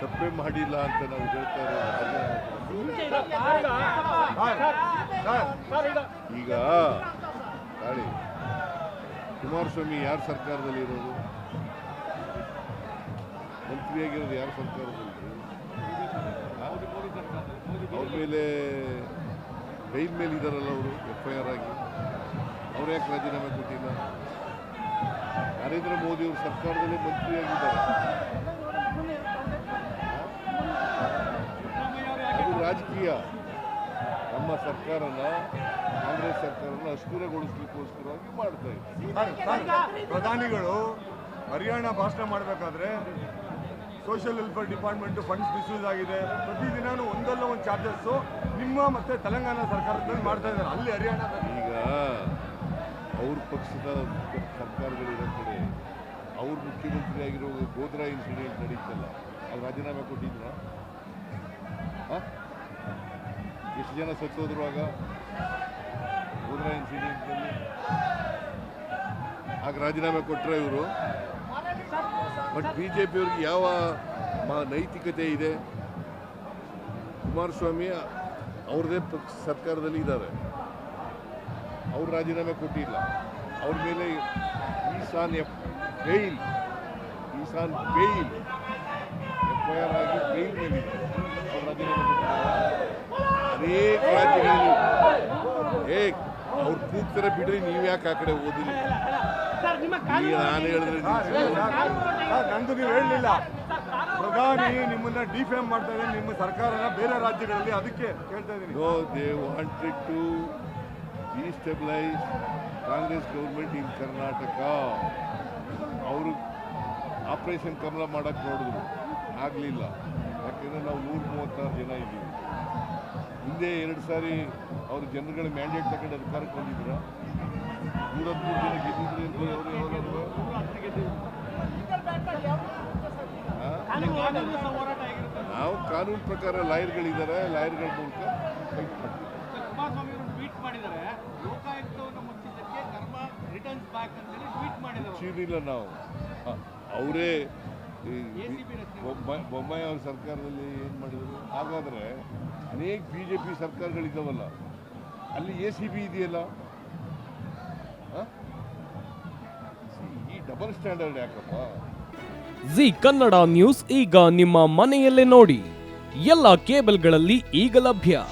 ತಪ್ಪೇ ಮಾಡಿಲ್ಲ ಅಂತ ನಾವು ಹೇಳ್ತಾ ಇರೋದು ಈಗ, ತಾಳಿ, ಕುಮಾರಸ್ವಾಮಿ ಯಾರ ಸರ್ಕಾರದಲ್ಲಿ ಇರೋದು? ಮಂತ್ರಿಯಾಗಿರೋದು ಯಾರ ಸರ್ಕಾರದಲ್ಲಿ? ಅವ್ರ ಮೇಲೆ ಬೈಲ್ ಮೇಲೆ ಇದ್ದಾರಲ್ಲ ಅವರು ಎಫ್ ಐ ಆರ್ ಆಗಿ. ಅವ್ರು ಯಾಕೆ ರಾಜೀನಾಮೆ ಕೊಟ್ಟಿಲ್ಲ? ನರೇಂದ್ರ ಮೋದಿ ಅವರು ಸರ್ಕಾರದಲ್ಲೇ ಮಂತ್ರಿಯಾಗಿದ್ದಾರೆ ಸರ್ಕಾರನ ಕಾಂಗ್ರೆಸ್ ಸರ್ಕಾರನ ಅಸ್ಥಿರಗೊಳಿಸ್ಲಿಕ್ಕೋಸ್ಕರವಾಗಿ ಮಾಡ್ತಾ ಇದೆ ಪ್ರಧಾನಿಗಳು ಹರಿಯಾಣ ಭಾಷಣ ಮಾಡಬೇಕಾದ್ರೆ social welfare department funds misuse ಆಗಿದೆ. ಪ್ರತಿದಿನಾನು ಒಂದಲ್ಲ ಒಂದು ಚಾರ್ಜಸ್ಸು ನಿಮ್ಮ ಮತ್ತೆ ತೆಲಂಗಾಣ ಸರ್ಕಾರದಲ್ಲಿ ಮಾಡ್ತಾ ಇದ್ದಾರೆ. ಅಲ್ಲಿ ಹರಿಯಾಣ ಈಗ ಅವ್ರ ಪಕ್ಷದ ಸರ್ಕಾರಗಳಿರೋ ಕಡೆ ಅವ್ರ ಮುಖ್ಯಮಂತ್ರಿ ಆಗಿರೋ ಗೋದ್ರಾ ಇನ್ಸಿಡೆಂಟ್ ನಡೀತಲ್ಲ ಅವ್ರು ರಾಜೀನಾಮೆ ಕೊಟ್ಟಿದ್ರ? ಎಷ್ಟು ಜನ ಸತ್ತೋದ್ರು ಆಗ ಗೋದ್ರಾ ಇನ್ಸಿಡೆಂಟ್ನಲ್ಲಿ ಆಗ ರಾಜೀನಾಮೆ ಕೊಟ್ಟರೆ ಇವರು. ಬಟ್ ಬಿ ಜೆ ಪಿಯವ್ರಿಗೆ ಯಾವ ನೈತಿಕತೆ ಇದೆ? ಕುಮಾರಸ್ವಾಮಿ ಅವ್ರದೇ ಪಕ್ಷ ಸರ್ಕಾರದಲ್ಲಿ ಇದ್ದಾರೆ. ಅವ್ರು ರಾಜೀನಾಮೆ ಕೊಟ್ಟಿಲ್ಲ. ಅವ್ರ ಮೇಲೆ Ishan F bail Ishan bail F I R ಆಗಿ ಬೇಯಿಲ್ ಮೇಲಿದೆ. ಅವ್ರು ರಾಜೀನಾಮೆ ಕೊಟ್ಟಿಲ್ಲ. ಅನೇಕ ರಾಜ್ಯಗಳಲ್ಲಿ ಏ ಅವ್ರು ಕೂಗ್ತಾರೆ ಬಿಡ್ರಿ ನೀವು ಯಾಕೆ ಆ ಕಡೆ ಓದಿಲ್ಲ ನಾನು ಹೇಳಿದ್ರೆ ನಂದು ನೀವು ಹೇಳಲಿಲ್ಲ. ಪ್ರಧಾನಿ ನಿಮ್ಮನ್ನ ಡಿಫೇಮ್ ಮಾಡ್ತಾ ಇದ್ದಾರೆ ನಿಮ್ಮ ಸರ್ಕಾರನ ಬೇರೆ ರಾಜ್ಯಗಳಲ್ಲಿ ಅದಕ್ಕೆ ಹೇಳ್ತಾ ಇದ್ದೀನಿ. No, they wanted to destabilize Congress government in Karnataka ಅವರು ಆಪರೇಷನ್ ಕಮಲ ಮಾಡಕ್ಕೆ ನೋಡಿದ್ರು. ಆಗಲಿಲ್ಲ. ಯಾಕೆಂದರೆ ನಾವು ನೂರ ಮೂವತ್ತಾರು ಜನ ಇದ್ದೀವಿ. ಹಿಂದೆ ಎರಡು ಸಾರಿ ಅವರು ಜನಗಳ ಮ್ಯಾಂಡೇಟ್ ತಗೊಂಡು ಅಧಿಕಾರಕ್ಕೆ ಬಂದಿದ್ರು. ನೂರ ಹದಿಮೂರು ಜನ ಗೆದ್ದಿದ್ರು ಎಂದು ಅವರು? ನಾವು ಕಾನೂನು ಪ್ರಕಾರ ಲಾಯರ್ಗಳಿದ್ದಾರೆ ಲಾಯರ್ಗಳ ಮೂಲಕ ಚೀರಿಲ್ಲ ನಾವು. ಅವರೇ ಬೊಮ್ಮಾಯಿ ಅವ್ರ ಸರ್ಕಾರದಲ್ಲಿ ಏನು ಮಾಡಿದ್ರು? ಹಾಗಾದರೆ ಅನೇಕ ಬಿ ಜೆ ಪಿ ಸರ್ಕಾರಗಳಿದ್ದಾವಲ್ಲ ಅಲ್ಲಿ ಎ ಸಿ ಬಿ ಇದೆಯಲ್ಲ? ಈ ಡಬಲ್ ಸ್ಟ್ಯಾಂಡರ್ಡ್ ಯಾಕಪ್ಪ? ಜಿ ಕನ್ನಡ ನ್ಯೂಸ್ ಈಗ ನಿಮ್ಮ ಮನೆಯಲ್ಲೇ ನೋಡಿ. ಎಲ್ಲ ಕೇಬಲ್ಗಳಲ್ಲಿ ಈಗ ಲಭ್ಯ.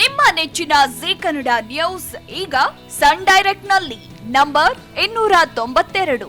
ನಿಮ್ಮ ನೆಚ್ಚಿನ ಜಿ ಕನ್ನಡ ನ್ಯೂಸ್ ಈಗ ಸನ್ ಡೈರೆಕ್ಟ್ನಲ್ಲಿ ನಂಬರ್ ಇನ್ನೂರ ತೊಂಬತ್ತೆರಡು.